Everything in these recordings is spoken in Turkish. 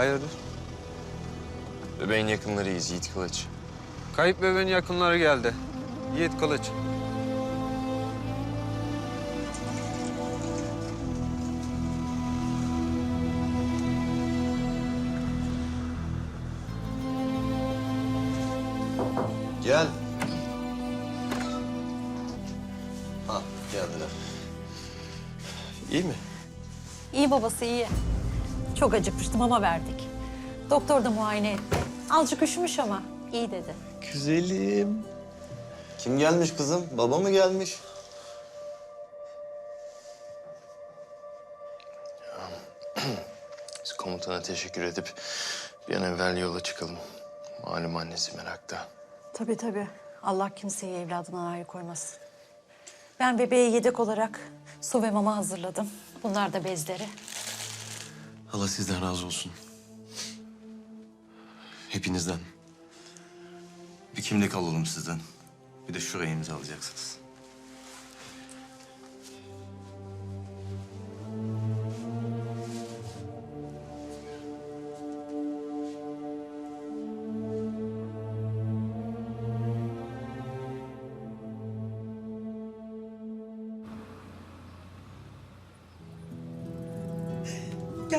Hayırdır? Bebeğin yakınlarıyız Yiğit Kılıç. Kayıp bebeğin yakınları geldi. Yiğit Kılıç. Gel. Ha geldiler. İyi mi? İyi babası iyi. Çok acıkmıştı mama verdik. Doktor da muayene etti. Azıcık üşümüş ama iyi dedi. Güzelim. Kim gelmiş kızım? Baba mı gelmiş? Biz komutana teşekkür edip bir an evvel yola çıkalım. Malum annesi merakta. Tabii tabii. Allah kimseyi evladından ayrı koymasın. Ben bebeğe yedek olarak su ve mama hazırladım. Bunlar da bezleri. Allah sizden razı olsun. Hepinizden. Bir kimlik alalım sizden. Bir de şuraya imzalayacaksınız.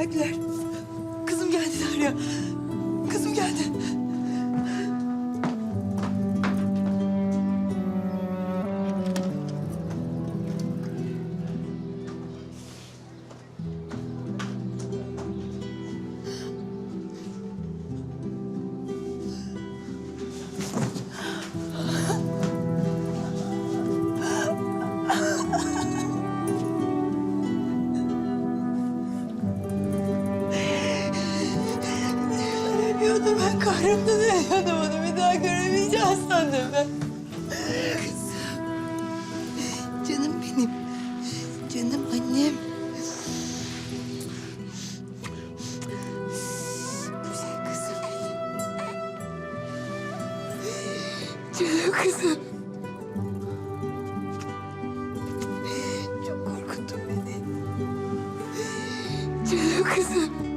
Geldiler. Kızım geldiler ya. Kızım geldi. Kahrımdan ölüyordum onu bir daha göremeyeceğiz sandım ben. Kızım. Canım benim. Canım annem. Güzel kızım benim. Canım kızım. Çok korkuttun beni. Canım kızım.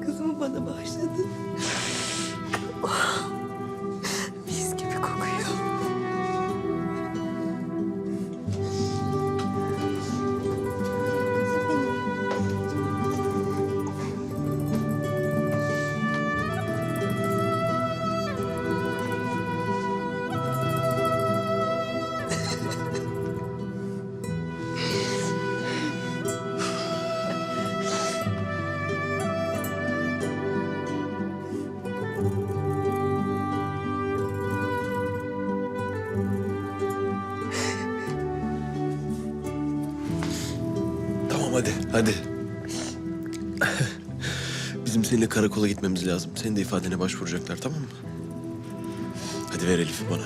Kızımı bana bağışladın. Hadi, hadi. Bizim seninle karakola gitmemiz lazım. Senin de ifadene başvuracaklar, tamam mı? Hadi ver Elif'i bana.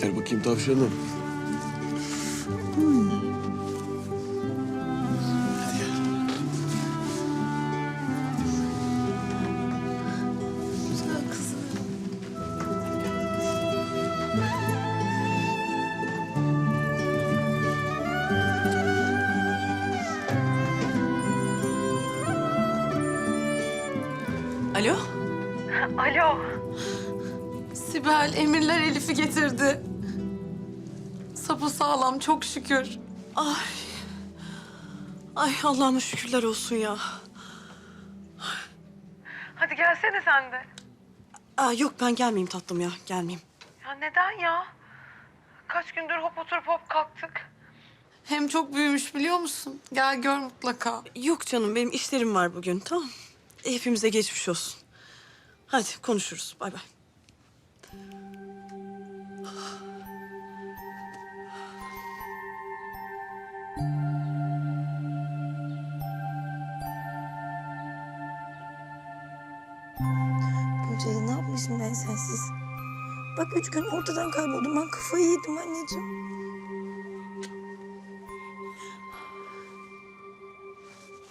Gel bakayım tavşanım. Hadi Alo? Alo. Sibel, Emirler Elif'i getirdi. Sapı sağlam, çok şükür. Ay. Ay Allah'ıma şükürler olsun ya. Hadi gelsene sen de. Aa, yok ben gelmeyeyim tatlım ya, gelmeyeyim. Ya neden ya? Kaç gündür hop oturup hop kalktık. Hem çok büyümüş biliyor musun? Gel gör mutlaka. Yok canım, benim işlerim var bugün, tamam. Hepimize geçmiş olsun. Hadi konuşuruz. Bay bay. Bunca yıl ne yapmışım ben sensiz? Bak üç gün ortadan kayboldum. Ben kafayı yedim anneciğim.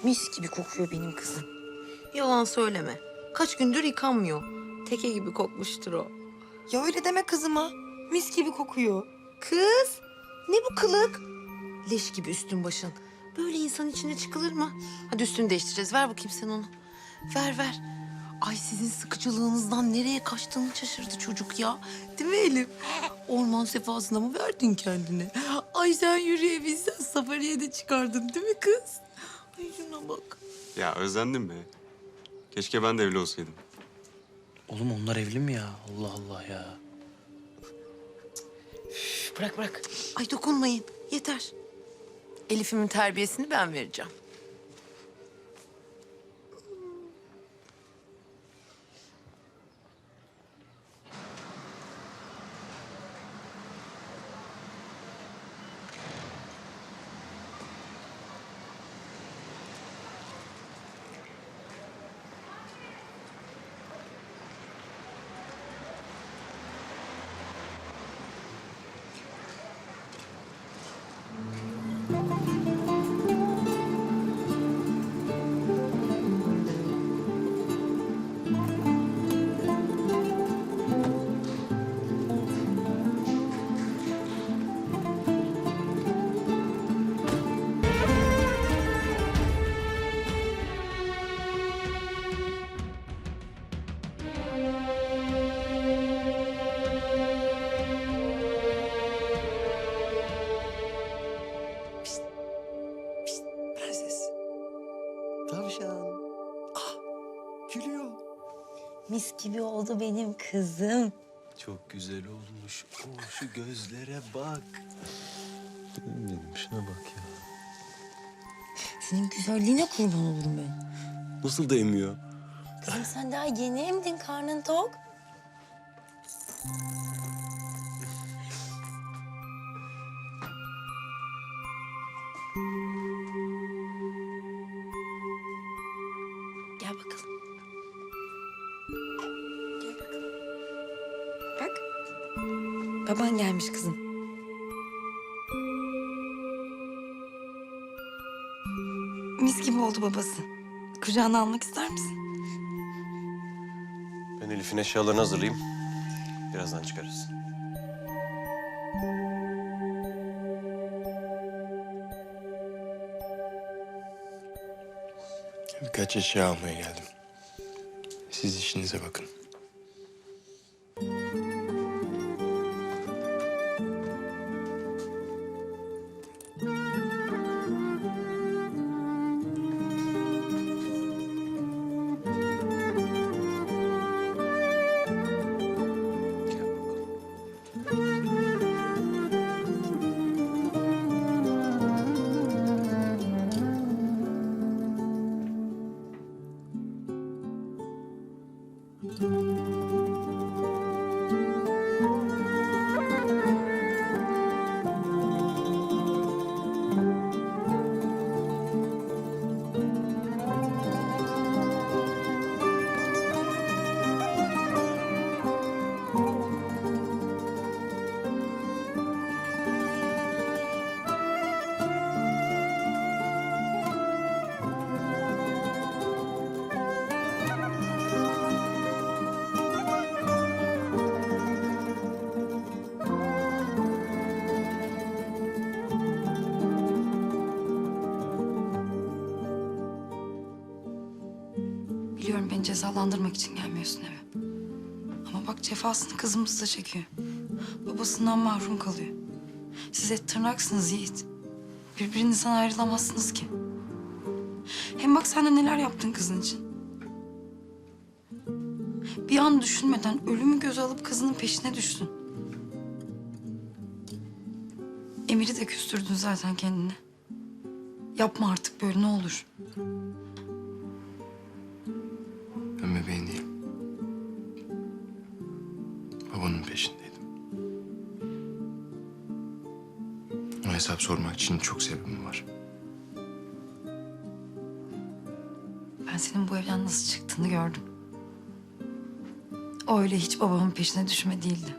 Mis gibi kokuyor benim kızım. Yalan söyleme. Kaç gündür yıkanmıyor. Teke gibi kokmuştur o. Ya öyle deme kızıma. Mis gibi kokuyor. Kız, ne bu kılık? Leş gibi üstün başın. Böyle insan içine çıkılır mı? Hadi üstünü değiştireceğiz. Ver bakayım sen onu. Ver ver. Ay sizin sıkıcılığınızdan nereye kaçtığını şaşırdı çocuk ya. Değil mi Elif? Orman sefasına mı verdin kendini? Ay sen yürüyebilsen safariye de çıkardın değil mi kız? Ay şuna bak. Ya özlendim be. Keşke ben de evli olsaydım. Oğlum onlar evli mi ya? Allah Allah ya. Bırak bırak. Ay dokunmayın. Yeter. Elif'imin terbiyesini ben vereceğim. Tavşan. Ah, gülüyor. Mis gibi oldu benim kızım. Çok güzel olmuş. Oo, şu gözlere bak. Dedim şuna bak ya. Senin güzelliğine kurban olurum ben. Nasıl da emiyor? Kızım sen daha yeni emdin karnın tok. Baban gelmiş kızım. Mis gibi oldu babası. Kucağına almak ister misin? Ben Elif'in eşyalarını hazırlayayım. Birazdan çıkarız. Birkaç eşya almaya geldim. Siz işinize bakın. Música Biliyorum beni cezalandırmak için gelmiyorsun eve. Ama bak cefasını kızımız da çekiyor. Babasından mahrum kalıyor. Siz et tırnaksınız Yiğit. Birbirinizden ayrılamazsınız ki. Hem bak sen de neler yaptın kızın için. Bir an düşünmeden ölümü göze alıp kızının peşine düştün. Emir'i de küstürdün zaten kendine. Yapma artık böyle ne olur. Hesap sormak için çok sebebim var. Ben senin bu evden nasıl çıktığını gördüm. O öyle hiç babamın peşine düşme değildi.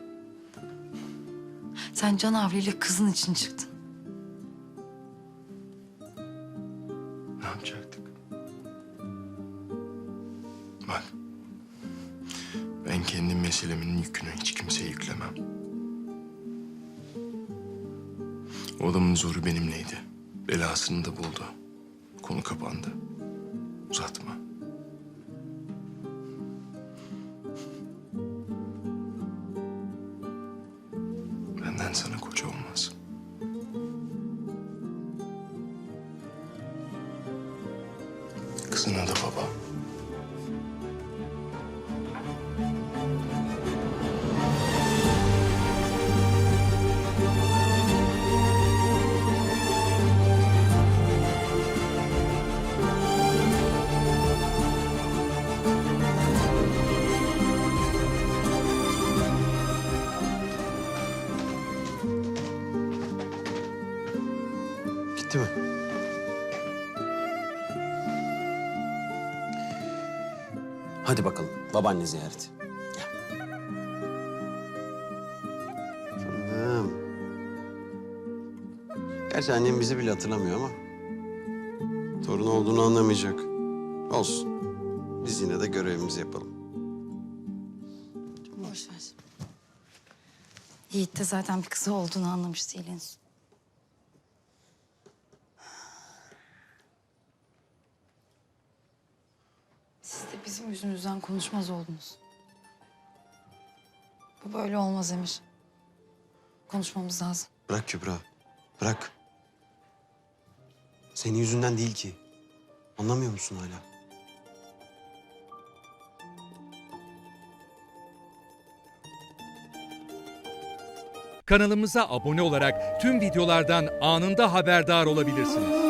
Sen Can Avli kızın için çıktın. O adamın zoru benimleydi. Belasını da buldu. Konu kapandı. Uzatma. Benden sana koca olmaz. Hadi bakalım babaanne ziyareti. Canım. Gerçi annem bizi bile hatırlamıyor ama... ...torun olduğunu anlamayacak. Olsun. Biz yine de görevimizi yapalım. Boş ver. Yiğit de zaten bir kızı olduğunu anlamış değil henüz. Siz de bizim yüzümüzden konuşmaz oldunuz. Bu böyle olmaz Emir. Konuşmamız lazım. Bırak Kübra. Bırak. Senin yüzünden değil ki. Anlamıyor musun hala? Kanalımıza abone olarak tüm videolardan anında haberdar olabilirsiniz.